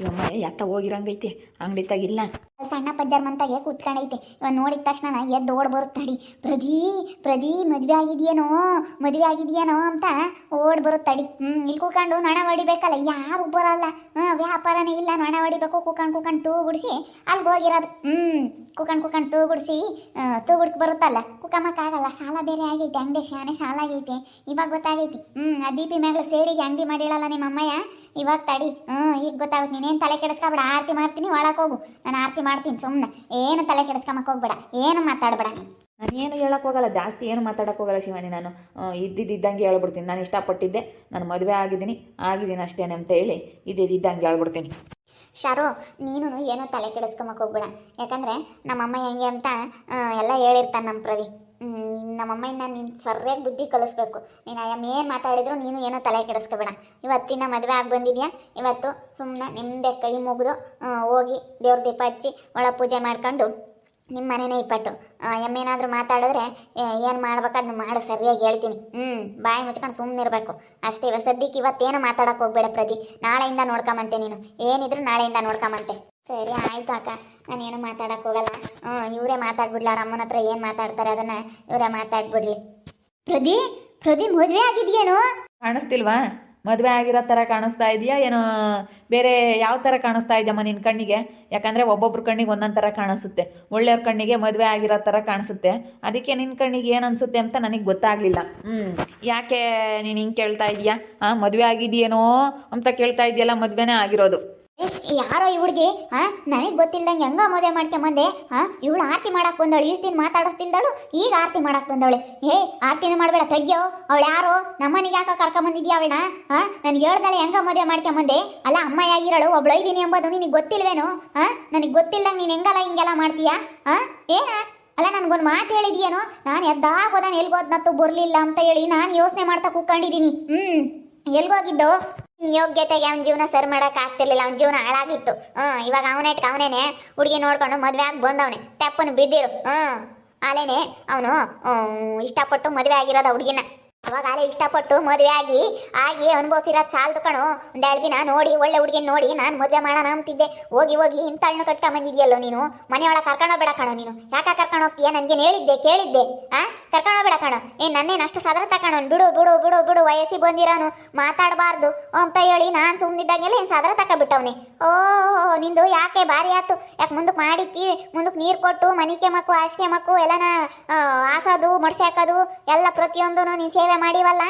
ಅಮ್ಮ ಎತ್ತ ಹೋಗಿರಂಗೈತಿ ಅಂಗಡಿ ತಗಿಲ್ಲ ಸಣ್ಣ ಪಜ್ಜರ್ ಮಂತಾಗೆ ಕೂತ್ಕೊಂಡೈತೆ. ಇವಾಗ ನೋಡಿದ ತಕ್ಷಣ ಎದ್ದು ಓಡ್ ಬರುತ್ತಾಡಿ. ಪ್ರದೀ ಪ್ರದೀ, ಮದ್ವೆ ಆಗಿದ್ಯೇನೋ ಮದ್ವೆ ಆಗಿದ್ಯೇನೋ ಅಂತ ಓಡ್ ಬರುತ್ತಾಡಿ. ಹ್ಮ್, ಇಲ್ಲಿ ಕೂಕೊಂಡು ನೊಣ ಹೊಡಿಬೇಕಲ್ಲ. ಯಾರು ಬರಲ್ಲ ಹ್ಮ್ ವ್ಯಾಪಾರನೇ ಇಲ್ಲ. ನೊಣ ಹೊಡಿಬೇಕು ಕೂಕೊಂಡು ಕೂಕೊಂಡು ತೂ ಗುಡಿಸಿ ಅಲ್ಲಿ ಹೋಗಿರೋದು. ಹ್ಮ್ ಕೂಕೊಂಡು ಕೂಕೊಂಡು ತೂ ಗುಡಿಸಿ ತೂ ಗುಡ್ಕ್ ಬರುತ್ತಲ್ಲ ಕುಕಮಕ್ಕಾಗಲ್ಲ ಸಾಲ ಬೇರೆ ಆಗೈತೆ. ಅಂಗಡಿ ಶಾನೆ ಸಾಲ ಆಗೈತೆ. ಇವಾಗ ಗೊತ್ತಾಗೈತಿ. ಹ್ಮ್, ಆ ದೀಪಿ ಮ್ಯಾಗ್ಲ ಸೇಡಿಗೆ ಅಂಗಡಿ ಮಾಡಿಳಲ್ಲ ನಿಮ್ಮ ಇವಾಗ ತಡಿ. ಹ್ಮ್, ಈಗ ಗೊತ್ತಾಗುತ್ತೆ. ನೀನೇನು ತಲೆ ಕೆಡಿಸ್ಕೊಬೇಡ. ಆರತಿ ಮಾಡ್ತೀನಿ ಒಳಗೆ ಹೋಗು. ನಾನು ಆರತಿ ಮಾಡ್ತೀನಿ ಸುಮ್ಮನೆ ಏನು ತಲೆ ಕೆಡಿಸ್ಕೊಂಬಕ್ ಹೋಗ್ಬೇಡ ಏನು ಮಾತಾಡ್ಬೇಡ ನೀನು. ನಾನು ಏನು ಹೇಳಕ್ ಹೋಗಲ್ಲ ಜಾಸ್ತಿ ಏನು ಮಾತಾಡಕ್ ಹೋಗಲ್ಲ ಶಿವಾನಿ. ನಾನು ಇದ್ದಿದ್ದಂಗೆ ಹೇಳ್ಬಿಡ್ತೀನಿ. ನಾನು ಇಷ್ಟಪಟ್ಟಿದ್ದೆ. ನಾನು ಮದುವೆ ಆಗಿದ್ದೀನಿ ಆಗಿದ್ದೀನಿ ಅಷ್ಟೇ ಅಂತ ಹೇಳಿ ಇದ್ದಿದ್ದಂಗೆ ಹೇಳ್ಬಿಡ್ತೀನಿ. ಶಾರು ನೀನು ಏನೋ ತಲೆ ಕೆಡಿಸ್ಕೊಂಬಕ್ ಹೋಗ್ಬೇಡ. ಯಾಕಂದ್ರೆ ನಮ್ಮಮ್ಮ ಹೆಂಗೆ ಅಂತ ಎಲ್ಲ ಹೇಳಿರ್ತಾನೆ ನಮ್ಮ ಪ್ರವಿ ನಮ್ಮಮ್ಮನ ನೀನು ಸರಿಯಾಗಿ ಬುದ್ಧಿ ಕಲಿಸ್ಬೇಕು. ನೀನು ಅಯ್ಯಮ್ಮ ಏನು ಮಾತಾಡಿದ್ರು ನೀನು ಏನೋ ತಲೆ ಕೆಡಿಸ್ಕೋಬೇಡ. ಇವತ್ತಿನ ಮದುವೆ ಆಗಿ ಬಂದಿದ್ಯಾ? ಇವತ್ತು ಸುಮ್ಮನೆ ನಿಮ್ಮದೇ ಕೈ ಮುಗಿದು ಹೋಗಿ ದೇವ್ರ ದೀಪ ಹಚ್ಚಿ ಒಳ ಪೂಜೆ ಮಾಡ್ಕೊಂಡು ನಿಮ್ಮ ಮನೆನೇ ಇಪ್ಪಟ್ಟು. ಎಮ್ಮೇನಾದರೂ ಮಾತಾಡಿದ್ರೆ ಏನು ಮಾಡ್ಬೇಕಾದ್ರೆ ಮಾಡು, ಸರಿಯಾಗಿ ಹೇಳ್ತೀನಿ. ಹ್ಞೂ ಬಾಯಿ ಮುಚ್ಕೊಂಡು ಸುಮ್ಮನೆ ಇರಬೇಕು. ಅಷ್ಟೇ ಇವಾಗ ಸದ್ಯಕ್ಕೆ ಇವತ್ತೇನು ಮಾತಾಡೋಕೆ ಹೋಗ್ಬೇಡ ಪ್ರತಿ ನಾಳೆಯಿಂದ ನೋಡ್ಕೊಂಬಂತೆ ನೀನು. ಏನಿದ್ರು ನಾಳೆಯಿಂದ ನೋಡ್ಕೊಂಬಂತೆ. ಸರಿ, ಆಯ್ತು ಅಕ್ಕ. ನಾನೇನು ಮಾತಾಡಕ್ಕೆ ಹೋಗಲ್ಲ. ಹ್ಞೂ ಇವರೇ ಮಾತಾಡ್ಬಿಡ್ಲ. ಅವ್ರ ಅಮ್ಮನ ಹತ್ರ ಏನು ಮಾತಾಡ್ತಾರೆ ಅದನ್ನ ಇವರೇ ಮಾತಾಡ್ಬಿಡ್ಲಿ. ಪ್ರದಿ ಪ್ರದಿ, ಮದುವೆ ಆಗಿದ್ಯೇನು? ಕಾಣಿಸ್ತಿಲ್ವಾ? ಮದುವೆ ಆಗಿರೋ ಥರ ಕಾಣಿಸ್ತಾ ಇದೆಯಾ? ಏನೋ ಬೇರೆ ಯಾವ ಥರ ಕಾಣಿಸ್ತಾ ಇದೆಯಮ್ಮ ನಿನ್ನ ಕಣ್ಣಿಗೆ? ಯಾಕಂದರೆ ಒಬ್ಬೊಬ್ರ ಕಣ್ಣಿಗೆ ಒಂದೊಂದು ಥರ ಕಾಣಿಸುತ್ತೆ. ಒಳ್ಳೆಯವ್ರ ಕಣ್ಣಿಗೆ ಮದುವೆ ಆಗಿರೋ ಥರ ಕಾಣಿಸುತ್ತೆ. ಅದಕ್ಕೆ ನಿನ್ನ ಕಣ್ಣಿಗೆ ಏನು ಅನಿಸುತ್ತೆ ಅಂತ ನನಗೆ ಗೊತ್ತಾಗಲಿಲ್ಲ. ಹ್ಞೂ ಯಾಕೆ ನೀನು ಹಿಂಗೆ ಕೇಳ್ತಾ ಇದೀಯಾ? ಹಾಂ, ಮದುವೆ ಆಗಿದೆಯೇನೋ ಅಂತ ಕೇಳ್ತಾ ಇದೆಯಲ್ಲ, ಮದುವೆನೇ ಆಗಿರೋದು. ಯಾರೋ ಈ ಹುಡುಗಿ ಹಾ ನನಗೆ ಗೊತ್ತಿಲ್ಲದಂಗೆ ಹೆಂಗ ಮದುವೆ ಮಾಡ್ಕೊಂಬಂದೆ ಹಾ ಇವಳು ಆರತಿ ಮಾಡಕ್ ಬಂದವಳು, ಈಸ್ತಿನ ದಿನ ಮಾತಾಡಿಸ್ತಿದ್ದಳು, ಈಗ ಆರತಿ ಮಾಡಕ್ ಬಂದವಳೆ. ಏ, ಆರತಿನ ಮಾಡಬೇಡ, ತೆಗ್ಯೋ. ಅವಳು ಯಾರು? ನಮ್ಮನಿಗೆ ಯಾಕೆ ಕರ್ಕೊಂಬಂದಿದ್ಯಾ ಅವಳನ್ನ? ಹಾ ನನ್ಗೆ ಹೇಳ್ದಾಳೆ ಹೆಂಗ ಮದುವೆ ಮಾಡ್ಕೊಂಬಂದೆ ಅಲ್ಲ ಅಮ್ಮ ಯಾಗಿರಳು ಒಬ್ಳು ಇದ್ದೀನಿ ಎಂಬುದು ನಿನಗೆ ಗೊತ್ತಿಲ್ವೇನು? ಹಾ ನನಗೆ ಗೊತ್ತಿಲ್ಲದಂಗೆ ನೀನು ಹೆಂಗಲ್ಲ ಹಿಂಗೆಲ್ಲ ಮಾಡ್ತೀಯಾ? ಹಾ ಏನ? ಅಲ್ಲ, ನನ್ಗೊಂದು ಮಾತು ಹೇಳಿದ್ಯೇನೋ? ನಾನು ಎದ್ದಾಗ ಹೋದಾನ ಎಲ್ಗೋದ್ನತ್ತು ಬರಲಿಲ್ಲ ಅಂತ ಹೇಳಿ ನಾನು ಯೋಚನೆ ಮಾಡ್ತಾ ಕೂತ್ಕೊಂಡಿದ್ದೀನಿ ಹ್ಮ್, ಎಲ್ಗೋಗಿದ್ದು? ಯೋಗ್ಯತೆಗೆ ಅವ್ನ ಜೀವನ ಸರಿ ಮಾಡಕ್ ಆಗ್ತಿರ್ಲಿಲ್ಲ, ಅವ್ನ ಜೀವನ ಹಾಳಾಗಿತ್ತು. ಹ್ಮ್, ಇವಾಗ ಅವನೇಟ್ ಅವನೇನೆ ಹುಡುಗಿ ನೋಡ್ಕೊಂಡು ಮದ್ವೆ ಆಗಿ ಬಂದವನೆ. ತೆಪ್ಪನು ಬಿದ್ದಿರು. ಹ್ಮ್, ಆಲೇನೆ ಅವನು ಇಷ್ಟಪಟ್ಟು ಮದುವೆ ಆಗಿರೋದ ಹುಡುಗಿನ. ಅವಾಗ ಆಲೆ ಇಷ್ಟಪಟ್ಟು ಮದುವೆ ಆಗಿ ಆಗಿ ಅನುಭವಿಸಿರೋದು ಸಾಲದು ಕಣು. ಒಂದೆರಡು ದಿನ ನೋಡಿ, ಒಳ್ಳೆ ಹುಡುಗಿನ ನೋಡಿ ನಾನು ಮದುವೆ ಮಾಡೋಣ ಅಂತಿದ್ದೆ. ಹೋಗಿ ಹೋಗಿ ಇಂತಳ್ನ ಕಟ್ಕೊಂಡ್ ಬಂದಿದೆಯಲ್ಲೋ ನೀನು? ಮನೆಯೊಳಗೆ ಕರ್ಕೊಂಡು ಬೇಡ ಕಣೋ ನೀನು. ಯಾಕೆ ಕರ್ಕೊಂಡು ಹೋಗ್ತೀಯ? ನನಗೆ ಹೇಳಿದ್ದೆ, ಕೇಳಿದ್ದೆ. ಆ? ಕರ್ಕೊಂಡು ಬೇಡ ಕಣೋ. ಏನ್ ನನ್ನೇನು ಅಷ್ಟು ಸದರ ತಕಣೋ ಬಿಡು ಬಿಡು ಬಿಡು ಬಿಡು ವಯಸ್ಸಿ ಬಂದಿರೋನು. ಮಾತಾಡಬಾರ್ದು. ಅಂತ ಹೇಳಿ ನಾನು ಸುಮ್ಮನಿದ್ದಾಗೆಲ್ಲ ಏನು ಸದರ ಬಿಟ್ಟವನೆ? ಓ, ನಿಂದು ಯಾಕೆ ಭಾರಿ ಆಯ್ತು ಯಾಕೆ ಮುಂದಕ್ಕೆ ಮಾಡಿಕ್ಕಿ? ಮುಂದಕ್ಕೆ ನೀರು ಕೊಟ್ಟು, ಮನಿಕೆ ಮಕ್ಕು, ಹಾಸಿಗೆ ಮಕ್ಕು, ಎಲ್ಲನ ಹಾಸೋದು ಮಡ್ಸಾಕೋದು ಎಲ್ಲ ಪ್ರತಿಯೊಂದು ನೀನು ಸೇವೆ ಮಾಡಿವಲ್ಲ?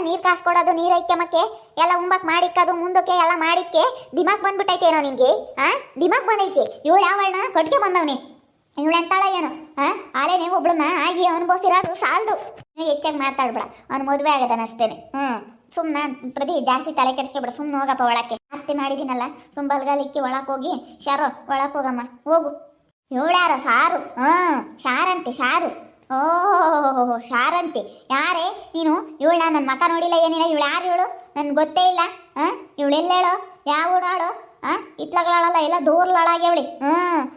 ನೀರು ಕಾಸು ಕೊಡೋದು, ನೀರು ಐಕ್ಯಮಕ್ಕೆ ಎಲ್ಲ ಉಂಬಕ್ ಮಾಡಿಕ್ಕದು, ಮುಂದಕ್ಕೆ ಎಲ್ಲ ಮಾಡಿದ್ಕೆ? ದಿಮಾಗ್ ಬಂದ್ಬಿಟ್ಟೈತೇನೋ ನಿನ್ಗೆ? ಆ? ದಿಮಾಗ್ ಬಂದೈತೆ. ಇವಳು ಯಾವಳನ್ನ ಕಟ್ಗೆ ಬಂದವನೆ. ಇವಳು ಎಂತಾಳ ಏನು? ಆ? ಆಲೇನೆ ಒಬ್ಳನ್ನ ಆಗಿ ಅನುಭವಿಸಿರೋದು ಸಾಲದು. ಹೆಚ್ಚಾಗಿ ಮಾತಾಡ್ಬೇಡ. ಅವ್ನು ಮದುವೆ ಆಗದಾನ ಅಷ್ಟೇನೆ. ಹ್ಞೂ ಸುಮ್ಮನೆ ಪ್ರತಿ ಜಾಸ್ತಿ ತಲೆ ಕೆಡಿಸ್ಕೊಬೇಡ. ಸುಮ್ಮನೆ ಹೋಗಪ್ಪ ಒಳಕ್ಕೆ. ಅತ್ತೆ ಮಾಡಿದ್ದೀನಲ್ಲ ಸುಮ್ ಬಲ್ಗಾಲಿಕ್ಕಿ ಒಳಕ್ಕೆ ಹೋಗಿ, ಶಾರೋ ಒಳಕ್ಕೆ ಹೋಗಮ್ಮ, ಹೋಗು. ಇವಳ್ಯಾರ ಸಾರು. ಹ್ಞೂ ಶಾರಂತೆ, ಶಾರು. ಓ ಶಾರಂತಿ. ಯಾರೇ, ನೀನು ಇವಳ ನನ್ನ ಮಕ ನೋಡಿಲ್ಲ, ಏನಿಲ್ಲ, ಇವಳು ಯಾರು ಇವಳು? ನನ್ಗೆ ಗೊತ್ತೇ ಇಲ್ಲ. ಹಾಂ? ಇವಳು ಎಲ್ಲೇಳು? ಯಾವ ಊರಾಳು ಹಾಂ? ಇತ್ಲಗಳಲ್ಲ ಎಲ್ಲ ದೂರ್ಲೊಳಗೆ ಅವಳಿ ಹ್ಞೂ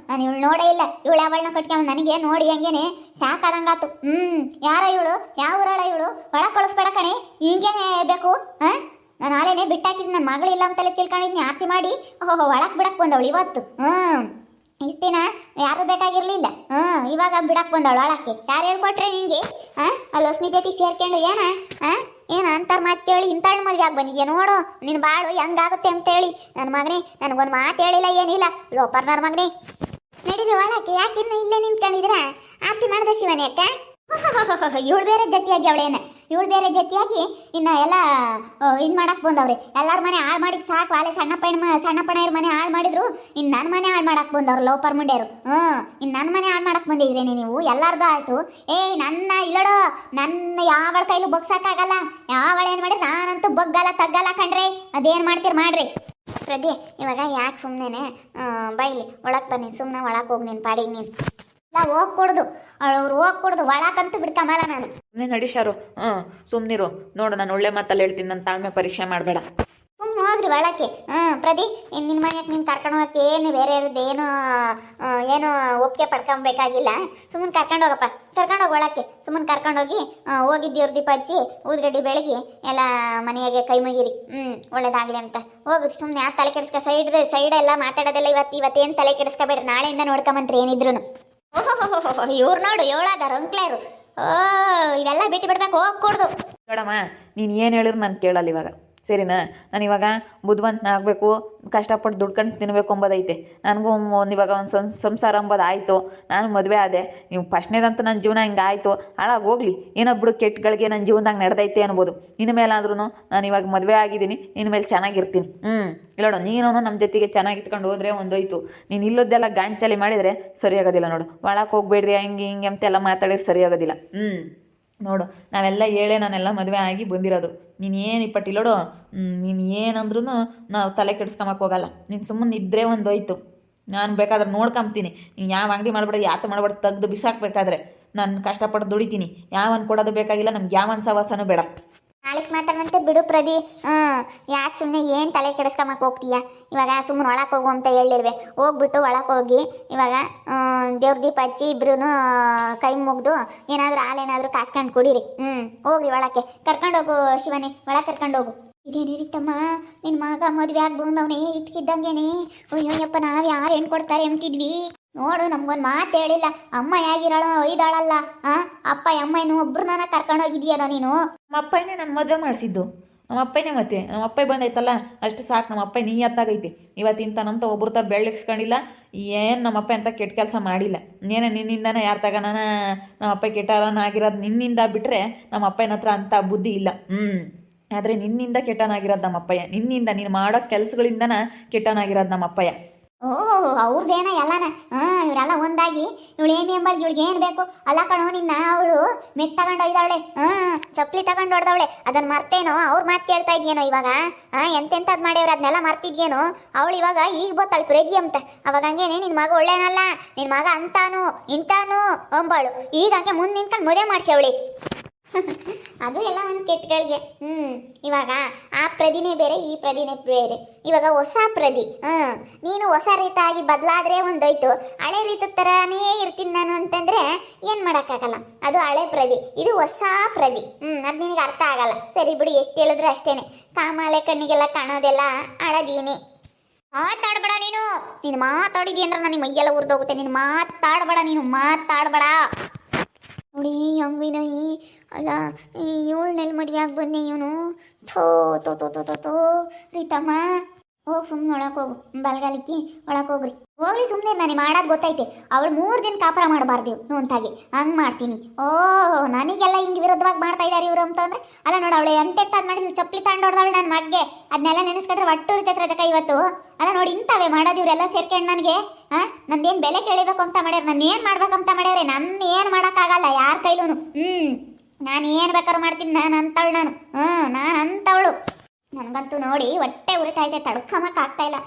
ನಾನು ಇವಳು ನೋಡೇ ಇಲ್ಲ. ಇವಳು ಯಾವಳನ್ನ ಕಟ್ಕೊಂಡ್ ನನಗೆ ನೋಡಿ ಹಂಗೇನೆ ಸಾಕಾದಂಗಾತು. ಹ್ಞೂ ಯಾರ ಇವಳು? ಯಾವ ಊರಾಳ ಇವಳು? ಒಳ ಕಳಿಸ್ಬೇಡ ಕಣೆ. ಹಿಂಗೇನೆ ಬೇಕು, ಹಾಂ? ನಾನು ಆಲೇನೆ ಬಿಟ್ಟಾಕಿದ್ ನನ್ನ ಮಗಳಿಲ್ಲ ಅಂತಲೇ ತಿಳ್ಕೊಂಡಿದ್ನಿ. ಆರ್ತಿ ಮಾಡಿ. ಓಹೋ, ಒಳಗೆ ಬಿಡಕ್ಕೆ ಬಂದವಳು ಇವತ್ತು. ಹ್ಮ್. ಇಷ್ಟ್ ದಿನ ಯಾರು ಬೇಕಾಗಿರ್ಲಿಲ್ಲ. ಹ್ಮ್ ಇವಾಗ ಬಿಡಕ್ ಬಂದಳು ಒಳಕ್ಕೆ ಯಾರು ಹೇಳ್ಕೊಟ್ರೆ ನಿಂಗೆ? ಹಾ? ಅಲ್ಲಿ ಲಕ್ಷ್ಮಿ ಜೊತೆ ಸೇರ್ಕೊಂಡು ಏನ? ಹಾ? ಏನ ಅಂತಾರ ಮಾತು ಕೇಳಿ ಇಂತ ಮದ್ವೆ ಆಗಿ ಬಂದಿದ್ಯಾ ನೋಡು. ನಿನ್ ಬಾಳು ಹೆಂಗಾಗುತ್ತೆ ಅಂತ ಹೇಳಿ. ನನ್ನ ಮಗನೇ, ನನಗೊಂದು ಮಾತು ಹೇಳಿಲ್ಲ ಏನಿಲ್ಲ. ಲೋಪರ್ನರ್ ಮಗನೇ. ನಡೀರಿ ಒಳಕ್ಕೆ, ಯಾಕೆ ಇನ್ನು ಇಲ್ಲೇ ನಿಂತ್ಕೊಂಡಿದ್ರ ಆರ್ತಿ ಮಾಡ್ದ ಶಿವನೇ ಅಕ್ಕ? ಇವಳು ಬೇರೆ ಜೊತೆಯಾಗಿ ಅವಳೇನ? ಇವಳು ಬೇರೆ ಜೊತೆಯಾಗಿ ಇನ್ನು ಎಲ್ಲ ಇನ್ ಮಾಡಕ್ಕೆ ಬಂದವ್ರಿ. ಎಲ್ಲರ ಮನೆ ಹಾಳು ಮಾಡಿದ್ ಸಾಕು. ಅಲ್ಲೇ ಸಣ್ಣ ಪಣ ಸಣ್ಣ ಪಣ ಮನೆ ಹಾಳು ಮಾಡಿದ್ರು. ಇನ್ನು ನನ್ನ ಮನೆ ಹಾಳು ಮಾಡಕ್ ಬಂದವ್ರು ಲೋಪರ್ ಮುಂಡ್ಯರು. ಹ್ಮ್ ಇನ್ನು ನನ್ನ ಮನೆ ಹಾಳು ಮಾಡಕ್ ಬಂದಿದ್ರೇನೆ ನೀವು. ಎಲ್ಲಾರ್ದು ಆಯ್ತು. ಏ ನನ್ನ ಇಲ್ಲಡೋ, ನನ್ನ ಯಾವಳ ಕೈಲೂ ಬಗ್ಸಕ್ಕಾಗಲ್ಲ ಯಾವಳ ಏನು ಮಾಡಿ ನಾನಂತೂ ಬಗ್ಗಲ್ಲ, ತಗ್ಗಲ್ಲ ಕಣ್ರಿ. ಅದೇನ್ ಮಾಡ್ತೀರಿ ಮಾಡ್ರಿ. ಪ್ರದಿ ಇವಾಗ ಯಾಕೆ ಸುಮ್ಮನೆ ಬೈಲಿ, ಒಳಗೆ ಬನ್ನಿ. ಸುಮ್ಮನೆ ಒಳಗೆ ಹೋಗಿ ನೀನು ಪಾಡಿಗೆ ನೀನು. ಇಲ್ಲ ಹೋಗ್ಕೊಡ್ದು. ಅವ್ರು ಹೋಗ್ಕೊಡ್ದು. ಒಳಕಂತೂ ಬಿಡ್ಕಮಲ್ಲ ನಾನು. ಸುಮ್ಮನೆ ನಡೀಶಾರು ಹ್ಞೂ ಸುಮ್ಮನಿರು ನೋಡು ನಾನು ಒಳ್ಳೆ ಮಾತಲ್ಲಿ ಹೇಳ್ತೀನಿ. ನನ್ನ ತಾಳ್ಮೆ ಪರೀಕ್ಷೆ ಮಾಡಬೇಡ. ಸುಮ್ಮನೆ ಹೋಗ್ರಿ ಒಳಕ್ಕೆ. ಹ್ಞೂ ಪ್ರದಿ ನಿನ್ನ ನಿನ್ ಮನೆಗೆ ನೀನು ಕರ್ಕೊಂಡು ಹೋಗಕ್ಕೆ ಏನು ಬೇರೆ ಏನು ಆ, ಏನು ಒಪ್ಪಿಗೆ ಪಡ್ಕೊಬೇಕಾಗಿಲ್ಲ. ಸುಮ್ಮನೆ ಕರ್ಕೊಂಡು ಹೋಗಪ್ಪ. ಕರ್ಕೊಂಡು ಹೋಗಿ ಒಳಕ್ಕೆ. ಸುಮ್ಮನೆ ಕರ್ಕೊಂಡು ಹೋಗಿ ಆ, ಹೋಗಿ ದೇವ್ರ ದೀಪ ಹಚ್ಚಿ ಊದ್ಗಡ್ಡಿ ಬೆಳಗಿ ಎಲ್ಲ ಮನೆಯಾಗೆ ಕೈ ಮುಗಿರಿ. ಹ್ಞೂ ಒಳ್ಳೇದಾಗಲಿ ಅಂತ. ಹೋಗ್ರಿ ಸುಮ್ಮನೆ ಯಾವ ತಲೆ ಕೆಡಿಸ್ಕೊ ಸೈಡ್ ಸೈಡೆಲ್ಲ ಎಲ್ಲ ಮಾತಾಡೋದೆಲ್ಲ ಇವತ್ತು ಇವತ್ತೇನು ತಲೆ ಕೆಡಿಸ್ಕೋಬೇಡ್ರಿ. ನಾಳೆಯಿಂದ ನೋಡ್ಕೊಂಬಂತ್ರಿ ಏನಿದ್ರು ಇವ್ರು ನೋಡು ಏಳಾದಾರ ಅಂಕ್ಲೇರು ಓ, ಇವೆಲ್ಲ ಬಿಟ್ಟು ಬಿಡ್ಬೇಕು ಹೋಗ್ಕೊಡ್ದು. ನೋಡಮ್ಮ ನೀನು ಏನು ಹೇಳಿದ್ರು ನಾನು ಕೇಳಲ್ಲ ಇವಾಗ. ಸರಿನಾ, ನಾನು ಇವಾಗ ಬುದ್ಧಿವಂತನ ಆಗಬೇಕು, ಕಷ್ಟಪಟ್ಟು ದುಡ್ಕೊಂಡು ತಿನ್ನಬೇಕು ಅಂಬೋದೈತೆ. ನನಗೂ ಒಂದು ಇವಾಗ ಒಂದು ಸಂ ಸಂಸಾರ ಅಂಬೋದು ಆಯಿತು ನಾನು ಮದುವೆ ಆದೆ. ನೀವು ಫಸ್ಟ್ನೇದಂತೂ ನನ್ನ ಜೀವನ ಹಿಂಗೆ ಆಯಿತು. ಹಾಳಾಗಿ ಹೋಗ್ಲಿ. ಏನೋ ಬಿಡು ಕೆಟ್ಟಗಳಿಗೆ ನನ್ನ ಜೀವನದಾಗ ನಡೆದೈತೆ ಅನ್ಬೋದು. ಇನ್ನು ಮೇಲಾದ್ರೂ ನಾನು ಇವಾಗ ಮದುವೆ ಆಗಿದ್ದೀನಿ ಇನ್ನು ಮೇಲೆ ಚೆನ್ನಾಗಿರ್ತೀನಿ. ಹ್ಞೂ ಇಲ್ಲೋಡು ನೀನು ನಮ್ಮ ಜೊತೆಗೆ ಚೆನ್ನಾಗಿ ಇತ್ಕೊಂಡು ಹೋದ್ರೆ ಒಂದೋಯ್ತು. ನೀನು ಇಲ್ಲೋದೆಲ್ಲ ಗಾಂಚಲಿ ಮಾಡಿದರೆ ಸರಿಯಾಗೋದಿಲ್ಲ ನೋಡು. ಒಳಕ್ಕೆ ಹೋಗ್ಬೇಡ್ರಿ, ಹಂಗೆ ಹಿಂಗೆ ಅಂತೆಲ್ಲ ಮಾತಾಡಿದ್ರೆ ಸರಿಯಾಗೋದಿಲ್ಲ. ಹ್ಞೂ ನೋಡು, ನಾವೆಲ್ಲ ಹೇಳೇ ನಾನೆಲ್ಲ ಮದುವೆ ಆಗಿ ಬಂದಿರೋದು. ನೀನು ಏನು ಇಪ್ಪಟ್ಟಿಲ್ಲೋಡು ನೀನು ಏನಂದ್ರೂ ನಾವು ತಲೆ ಕೆಡಿಸ್ಕೊಂಬಕ್ಕೆ ಹೋಗಲ್ಲ. ನೀನು ಸುಮ್ಮನೆ ಇದ್ದರೆ ಒಂದು ಹೋಯ್ತು ನಾನು ಬೇಕಾದ್ರೆ ನೋಡ್ಕೊಂಬ್ತೀನಿ. ನೀನು ಯಾವ ಅಂಗಡಿ ಮಾಡಬೇಡ ಯಾತ ಮಾಡಬೇಡ, ತೆಗ್ದು ಬಿಸಾಕ್ಬೇಕಾದ್ರೆ. ನಾನು ಕಷ್ಟಪಟ್ಟು ದುಡಿತೀನಿ. ಯಾವನ್ ಕೊಡೋದು ಬೇಕಾಗಿಲ್ಲ, ನಮ್ಗೆ ಯಾವನ್ ಸವಾಸನೂ ಬೇಡ. ನಾಳೆಗೆ ಮಾತಾಡುವಂತೆ ಬಿಡು ಪ್ರದಿ ಹ್ಮ್, ಯಾಕೆ ಸುಮ್ಮನೆ ಏನು ತಲೆ ಕೆಡಿಸ್ಕೊಂಬಕ್ ಹೋಗ್ತೀಯ? ಇವಾಗ ಸುಮ್ಮನೆ ಒಳಕ್ಕೆ ಹೋಗು ಅಂತ ಹೇಳಿಲ್ವೆ. ಹೋಗ್ಬಿಟ್ಟು ಒಳಕ್ಕೆ ಹೋಗಿ, ಇವಾಗ ದೇವ್ರ ದೀಪ ಹಚ್ಚಿ ಇಬ್ರು ಕೈ ಮುಗ್ದು ಏನಾದರೂ ಹಾಲೇನಾದರೂ ಕಾಸ್ಕೊಂಡು ಕುಡೀರಿ. ಹ್ಮ್, ಹೋಗ್ರಿ ಒಳಕ್ಕೆ. ಕರ್ಕೊಂಡೋಗು ಶಿವನೇ, ಒಳಗೆ ಕರ್ಕೊಂಡೋಗು ಇದೇನಿರಿತಮ್ಮ ನಿನ್ನ ಮಗ ಮದುವೆ ಆಗಿ ಬಂದವನೇ ಅಯ್ಯೋ ಅಯ್ಯೋಯ್ಯಪ್ಪ, ನಾವು ಯಾರು ಹೆಣ್ಣು ಕೊಡ್ತಾರೆ ಅಂತಿದ್ವಿ? ನೋಡು, ನಮ್ಗೊಂದು ಮಾತು ಹೇಳಿಲ್ಲ. ಅಮ್ಮ ಹೇಗಿರೋಳು ಒಯ್ದಾಳಲ್ಲ. ಆ, ಅಪ್ಪ, ಅಮ್ಮ ಏನು ಒಬ್ರನ್ನ ಕರ್ಕೊಂಡೋಗಿದ್ಯಾನ ನೀನು? ನಮ್ಮ ಅಪ್ಪನೇ ನನ್ನ ಮದುವೆ ಮಾಡಿಸಿದ್ದು. ನಮ್ಮ ಅಪ್ಪನೇ ಮತ್ತೆ. ನಮ್ಮ ಅಪ್ಪ ಬಂದೈತಲ್ಲ ಅಷ್ಟು ಸಾಕು ನಮ್ಮ ಅಪ್ಪ ನೀಯತ್ತಾಗೈತಿ ಇವತ್ತಿಂತ ತನಂತ ಒಬ್ರು ತ ಬೆಳ್ಳಿಸ್ಕೊಂಡಿಲ್ಲ ಏನು ನಮ್ಮ ಅಪ್ಪ ಅಂತ ಕೆಟ್ಟ ಕೆಲಸ ಮಾಡಿಲ್ಲ. ನೀನೇ ನಿನ್ನಿಂದನ ಯಾರ ತಗ ನಾನು ನಮ್ಮ ಅಪ್ಪ ಕೆಟ್ಟವನಾಗಿರೋದು ನಿನ್ನಿಂದ ಬಿಟ್ಟರೆ ನಮ್ಮ ಅಪ್ಪನ ಹತ್ರ ಅಂತ ಬುದ್ಧಿ ಇಲ್ಲ. ಹ್ಞೂ ಆದರೆ ನಿನ್ನಿಂದ ಕೆಟ್ಟನಾಗಿರೋದು ನಮ್ಮ ಅಪ್ಪಯ್ಯ. ನಿನ್ನಿಂದ ನೀನು ಮಾಡೋ ಕೆಲಸಗಳಿಂದನ ಕೆಟ್ಟನಾಗಿರೋದು ನಮ್ಮ ಅಪ್ಪಯ್ಯ. ಓ ಅವ್ರದ್ದೇನ ಎಲ್ಲನ? ಹಾ, ಇವರೆಲ್ಲ ಒಂದಾಗಿ. ಇವಳು ಏಮಿ ಎಂಬಳ್ಗೆ ಇವಳಿಗೆ ಏನು ಬೇಕು? ಅಲ್ಲ ಕಣೋ, ನಿನ್ನ ಅವಳು ಮೆಟ್ ತಗೊಂಡು ಒಯ್ದವಳೆ. ಹಾ, ಚಪ್ಪಲಿ ತಗೊಂಡು ಹೊಡೆದವಳೆ. ಅದನ್ನ ಮರ್ತೇನೋ? ಅವ್ರ ಮಾತು ಕೇಳ್ತಾ ಇದೆಯೇನೋ ಇವಾಗ? ಹಾ ಎಂತೆಂಥದ್ದು ಮಾಡ್ಯವ್ರು? ಅದನ್ನೆಲ್ಲ ಮರ್ತಿದ್ಯೇನೋ? ಅವಳು ಇವಾಗ ಈಗ ಗೊತ್ತಾಳು ಪ್ರೇಜಿ ಅಂತ. ಅವಾಗ ಹಂಗೇನೆ ನಿನ್ನ ಮಗ ಒಳ್ಳೇನಲ್ಲ. ನಿನ್ನ ಮಗ ಅಂತಾನು, ಇಂತಾನು ಅಂಬಾಳು. ಈಗ ಹಂಗೆ ಮುಂದೆ ನಿಂತ್ಕೊಂಡು ಮದುವೆ ಮಾಡ್ಸವಳಿ ಅದು ಎಲ್ಲ ಒಂದು ಕೆಟ್ಟಗಳಿಗೆ. ಹ್ಞೂ ಇವಾಗ ಆ ಪ್ರದಿನೇ ಬೇರೆ, ಈ ಪ್ರದಿನೇ ಬೇರೆ. ಇವಾಗ ಹೊಸ ಪ್ರದಿ. ಹ್ಞೂ ನೀನು ಹೊಸ ರೀತ ಆಗಿ ಬದಲಾದ್ರೆ ಒಂದೋಯ್ತು. ಹಳೆ ರೀತಿ ಥರನೇ ಇರ್ತೀನಿ ನಾನು ಅಂತಂದರೆ ಏನು ಮಾಡೋಕ್ಕಾಗಲ್ಲ. ಅದು ಹಳೆ ಪ್ರದಿ. ಇದು ಹೊಸ ಪ್ರದಿ. ಹ್ಞೂ ಅದು ನಿನಗೆ ಅರ್ಥ ಆಗಲ್ಲ. ಸರಿ ಬಿಡಿ, ಎಷ್ಟು ಹೇಳಿದ್ರು ಅಷ್ಟೇನೆ. ಕಾಮಾಲೆ ಕಣ್ಣಿಗೆಲ್ಲ ಕಾಣೋದೆಲ್ಲ ಹಳದೀನಿ ಮಾತಾಡಬೇಡ ನೀನು. ನೀನು ಮಾತಾಡಿದ್ಯಂದ್ರೆ ನನಗೆ ಮೈಯೆಲ್ಲ ಉರಿದೋಗುತ್ತೆ. ನೀನು ಮಾತಾಡ್ಬೇಡ ನೀನು ಮಾತಾಡ್ಬೇಡ. ನೋಡಿ ಹಂಗಿನ ಈ, ಅಲ್ಲ ಇವಳನ್ನೆಲ್ಲಿ ಮದುವೆ ಆಗಿ ಬಂದೆ ಇವನು. ಥೋ ತೋ ತೋ ತೋ ತೋ ರೀತಮ್ಮ ಹೋಗಿ ಸುಮ್ಮನೆ ಒಳಕ್ ಹೋಗು. ಬಲಗಾಲಿಕ್ಕಿ ಒಳಗೆ ಹೋಗ್ರಿ. ಹೋಗ್ಲಿ ಸುಮ್ಮನೆ ನನಗೆ ಮಾಡೋದು ಗೊತ್ತೈತೆ. ಅವಳು ಮೂರು ದಿನ ಕಾಪರ ಮಾಡಬಾರ್ದು ಅಂತಾಗಿ. ಹಂಗೆ ಮಾಡ್ತೀನಿ. ಓ ನನಗೆಲ್ಲ ಹಿಂಗೆ ವಿರುದ್ಧವಾಗಿ ಮಾಡ್ತಾ ಇದ್ದಾರೆ ಇವರು ಅಂತಂದ್ರೆ ಅಲ್ಲ ನೋಡು, ಅವಳು ಎಂತೆಂಥದ್ದು ಮಾಡಿದ್ಲು. ಚಪ್ಪಲಿ ತಗೊಂಡು ಹೊಡೆದವಳು ನನ್ನ ಮಗ್ಗೆ. ಅದನ್ನೆಲ್ಲ ನೆನೆಸ್ಕೊಂಡ್ರೆ ಒಟ್ಟು ಇರ್ತೈತೆ ರಜಕ ಇವತ್ತು. ಅಲ್ಲ ನೋಡಿ, ಇಂಥವೇ ಮಾಡೋದು ಇವರೆಲ್ಲ ಸೇರ್ಕೊಂಡು ನನಗೆ. ನಂದೇನು ಬೆಲೆ ಕೇಳಬೇಕು ಅಂತ ಮಾಡ್ಯಾರ ನಾನು ಏನು ಮಾಡ್ಬೇಕಂತ ಮಾಡ್ಯಾವ್ರೆ? ನನ್ನ ಏನು ಮಾಡೋಕ್ಕಾಗಲ್ಲ, ಯಾರ ಕೈಲೂ ಹ್ಞೂ ನಾನು ಏನು ಬೇಕಾದ್ರೂ ಮಾಡ್ತೀನಿ, ನಾನು ಅಂತವಳು ನಾನು. ಹ್ಞೂ ನಾನು ಅಂತವಳು. ನನಗಂತೂ ನೋಡಿ ಹೊಟ್ಟೆ ಉರಿತಾ ಇದೆ ತಡ್ಕಮಕ್ಕೆ ಆಗ್ತಾ ಇಲ್ಲ.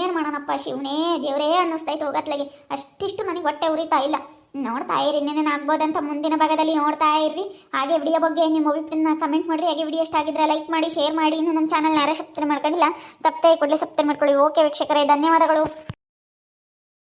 ಏನು ಮಾಡೋಣಪ್ಪ ಶಿವನೇ, ದೇವರೇ ಅನ್ನಿಸ್ತೈತೆ ಹೋಗತ್ಲಗೆ. ಅಷ್ಟಿಷ್ಟು ನನಗೆ ಹೊಟ್ಟೆ ಉರಿತಾ ಇಲ್ಲ. ನೋಡ್ತಾ ಇರಿ ಇನ್ನೇನೇನು ಆಗ್ಬೋದಂತ ಮುಂದಿನ ಭಾಗದಲ್ಲಿ ನೋಡ್ತಾ ಇರ್ರಿ. ಹಾಗೆ ವಿಡಿಯೋ ಬಗ್ಗೆ ನಿಮ್ಮ ಅಭಿಪ್ರಾಯನ ಕಮೆಂಟ್ ಮಾಡಿರಿ. ಹಾಗೆ ವಿಡಿಯೋ ಇಷ್ಟ ಆಗಿದ್ರೆ ಲೈಕ್ ಮಾಡಿ ಶೇರ್ ಮಾಡಿ. ಇನ್ನು ನಮ್ಮ ಚಾನಲ್ ಯಾರೇ ಸಬ್ಸ್ಕ್ರೈಬ್ ಮಾಡ್ಕೊಂಡಿಲ್ಲ ತಪ್ಪದೆ ಕೂಡಲೇ ಸಬ್ಸ್ಕ್ರೈಬ್ ಮಾಡ್ಕೊಳ್ಳಿ. ಓಕೆ ವೀಕ್ಷಕರೇ, ಧನ್ಯವಾದಗಳು.